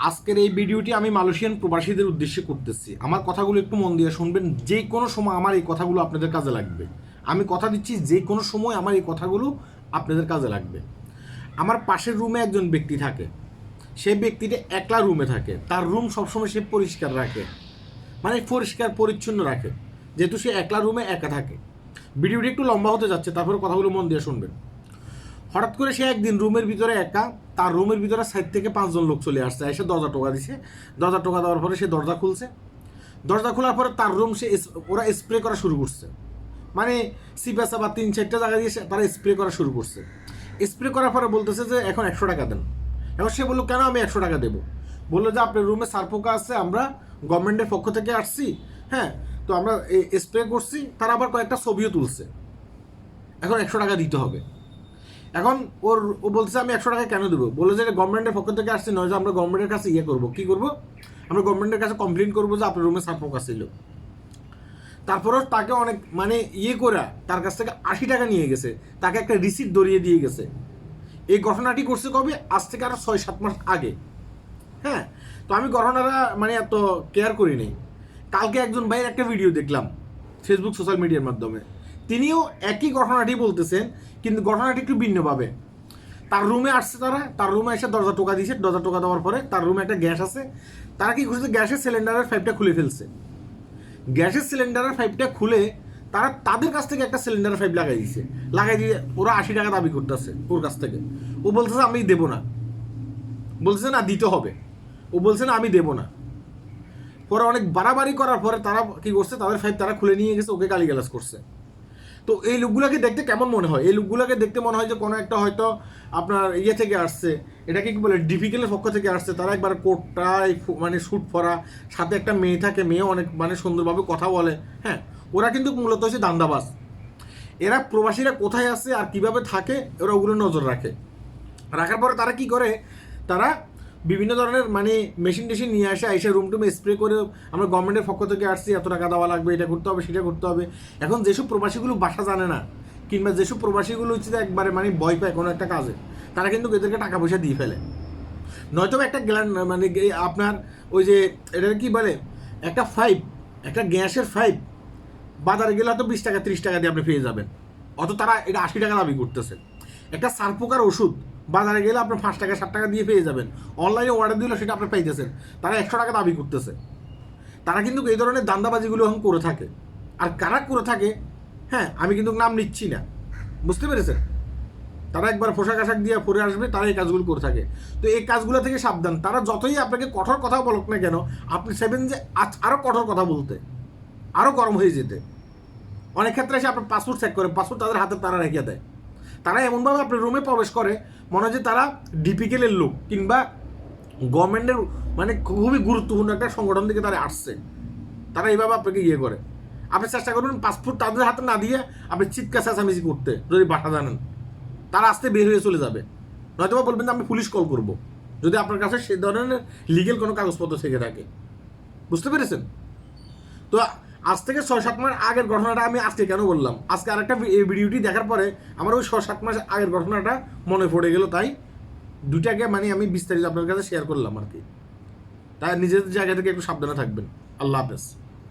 আজকের এই ভিডিওটি আমি মালয়েশিয়ান প্রবাসীদের উদ্দেশ্যে করতেছি। আমার কথাগুলো একটু মন দিয়ে শুনবেন, যে কোনো সময় আমার এই কথাগুলো আপনাদের কাজে লাগবে। আমি কথা দিচ্ছি, যে কোনো সময় আমার এই কথাগুলো আপনাদের কাজে লাগবে। আমার পাশের রুমে একজন ব্যক্তি থাকে। সে ব্যক্তিটা একলা রুমে থাকে। তার রুম সবসময় সে পরিষ্কার রাখে। মানে পরিষ্কার, পরিচ্ছন্ন রাখে। যেহেতু সে একলা রুমে একা থাকে। ভিডিওটি একটু লম্বা হতে যাচ্ছে, তারপরে কথাগুলো মন দিয়ে শুনবেন। হঠাৎ করে সে একদিন রুমের ভিতরে একা, তার রুমের ভিতরে সাইড থেকে পাঁচজন লোক চলে আসছে, এসে দরজা টোকা দিছে। দরজা টোকা দেওয়ার পরে সে দরজা খুলছে। দরজা খোলার পরে তার রুম সে ওরা স্প্রে করা শুরু করছে। মানে সিপাসা বা তিন চারটা জায়গা দিয়ে তারা স্প্রে করা শুরু করছে। স্প্রে করার পরে বলতেছে যে, এখন একশো টাকা দেন। এখন সে বলল, কেন আমি একশো টাকা দেবো? বলল যে, আপনার রুমে সারপোকা আছে, আমরা গভর্নমেন্টের পক্ষ থেকে আসছি হ্যাঁ তো আমরা স্প্রে করছি। তারা আবার কয়েকটা ছবিও তুলছে। এখন একশো টাকা দিতে হবে। এখন ওর, ও বলছে আমি একশো টাকা কেন দেবো? বলল যে গভর্নমেন্টের পক্ষ থেকে আসছি নয় যে আমরা গভর্নমেন্টের কাছে ইয়ে করব। কী করব? আমরা গভর্নমেন্টের কাছে কমপ্লেন করব যে, আপনার রুমে সারপোকা ছিল। তারপরেও তাকে অনেক মানে ইয়ে করে তার কাছ থেকে আশি টাকা নিয়ে গেছে। তাকে একটা রিসিপ্ট ধরিয়ে দিয়ে গেছে। এই ঘটনাটি করছে কবে? আজ থেকে আরও ছয়, সাত মাস আগে। হ্যাঁ? তো আমি ঘটনাটা মানে এত কেয়ার করি নাই। কালকে একজন ভাইয়ের একটা ভিডিও দেখলাম ফেসবুক সোশ্যাল মিডিয়ার মাধ্যমে। তিনিও একই ঘটনাটি বলতেছেন কিন্তু ঘটনাটি একটু ভিন্নভাবে। তার রুমে আসছে তারা, তার রুমে এসে দরজা টোকা দিয়েছে, দরজা টোকা দেওয়ার পরে তার রুমে একটা গ্যাস আছে। তারা কি করছে গ্যাসের সিলিন্ডারের পাইপটা খুলে ফেলছে। গ্যাসের সিলিন্ডারের পাইপটা খুলে তারা তাদের কাছ থেকে একটা সিলিন্ডারের পাইপ লাগাই দিয়েছে। লাগাই দিয়ে ওরা আশি টাকা দাবি করতেছে ওর কাছ থেকে। ও বলতেছে, আমি দেবো না। বলতেছে, না, দিতে হবে। ও বলছে, না, আমি দেবো না। পরে অনেক বাড়াবাড়ি করার পরে তারা কি করছে? তাদের ফাইভ তারা খুলে নিয়ে গেছে, ওকে গালিগালাজ করছে। তো এই লুকগুলোকে দেখতে কেমন মনে হয়? এই লুকগুলোকে দেখতে মনে হয় যে কোনো একটা হয়তো আপনার ইয়ে থেকে আসছে, এটাকে কি বলে ডিফিকেলের পক্ষ থেকে আসছে। তারা একবার কোটটা মানে শ্যুট পরা সাথে একটা মেয়ে থাকে, মেয়ে অনেক মানে সুন্দরভাবে কথা বলে হ্যাঁ? ওরা কিন্তু মূলত হচ্ছে দান্দাবাজ। এরা প্রবাসীরা কোথায় আছে আর কীভাবে থাকে, ওরা ওগুলো নজর রাখে। রাখার পরে তারা কি করে? তারা বিভিন্ন ধরনের মানে মেশিন টেশিন নিয়ে আসে এসে রুম টুমে স্প্রে করে আমরা গভর্নমেন্টের পক্ষ থেকে আসছি, এত টাকা দেওয়া লাগবে, এটা করতে হবে, সেটা করতে হবে। এখন যেসব প্রবাসীগুলো বাসা জানে না, কিংবা যেসব প্রবাসীগুলো হচ্ছে একবারে মানে ভয় পায় কোনো একটা কাজে, তারা কিন্তু এদেরকে টাকা পয়সা দিয়ে ফেলে। নয়তো একটা গ্ল্যান্ড মানে আপনার ওই যে এটা কি বলে? একটা ফাইভ একটা গ্যাসের ফাইভ বাজারে গেলে হয়তো বিশ টাকা, ত্রিশ টাকা দিয়ে আপনি পেয়ে যাবেন। অত তারা এটা আশি টাকা দাবি করতেছে। একটা সারপোকার ওষুধ বাজারে গেলে আপনি পাঁচ টাকা ষাট টাকা দিয়ে পেয়ে যাবেন। অনলাইনে অর্ডার দিলে সেটা আপনি পাইতেছেন। তারা একশো টাকা দাবি করতেছে। তারা কিন্তু এই ধরনের দান্দাবাজিগুলো এখন করে থাকে। আর কারা করে থাকে? হ্যাঁ আমি কিন্তু নাম নিচ্ছি না। বুঝতে পেরেছেন? তারা একবার পোশাক আশাক দিয়ে পরে আসবে তারা এই কাজগুলো করে থাকে। তো এই কাজগুলো থেকে সাবধান। তারা যতই আপনাকে কঠোর কথা বলুক না কেন, আপনি সেভেন যে আজ- আরও কঠোর কথা বলতে। আরও গরম হয়ে যেতে। অনেক ক্ষেত্রে এসে আপনার পাসপোর্ট চেক করে পাসপোর্ট তাদের হাতে তারা রেখে দেয়। তারা এমনভাবে আপনার রুমে প্রবেশ করে, মনে হয় যে তারা ডিপিকেলের লোক কিংবা গভর্নমেন্টের মানে খুবই গুরুত্বপূর্ণ একটা সংগঠন থেকে তারা আসছে। তারা এইভাবে আপনাকে ইয়ে করে। আপনি চেষ্টা করবেন পাসপোর্ট তাদের হাতে না দিয়ে আপনি চিৎকার চেঁচামেচি করতে, যদি বাসা জানেন তারা আসতে বের হয়ে চলে যাবে। নয়তো বলবেন যে আমি পুলিশ কল করব। যদি আপনার কাছে সে ধরনের লিগেল কোনো কাগজপত্র থেকে থাকে। বুঝতে পেরেছেন? তো আজ থেকে ছয়, সাত মাস আগের ঘটনাটা আমি আজকে কেন বললাম? আজকে আরেকটা ভিডিওটি দেখার পরে আমার ওই ছয়, সাত মাস আগের ঘটনাটা মনে পড়ে গেল, তাই দুটাকে মানে আমি বিস্তারিত আপনার কাছে শেয়ার করলাম আর কি। তাই নিজেদের জায়গা থেকে একটু সাবধানে থাকবেন। আল্লাহ হাফেজ।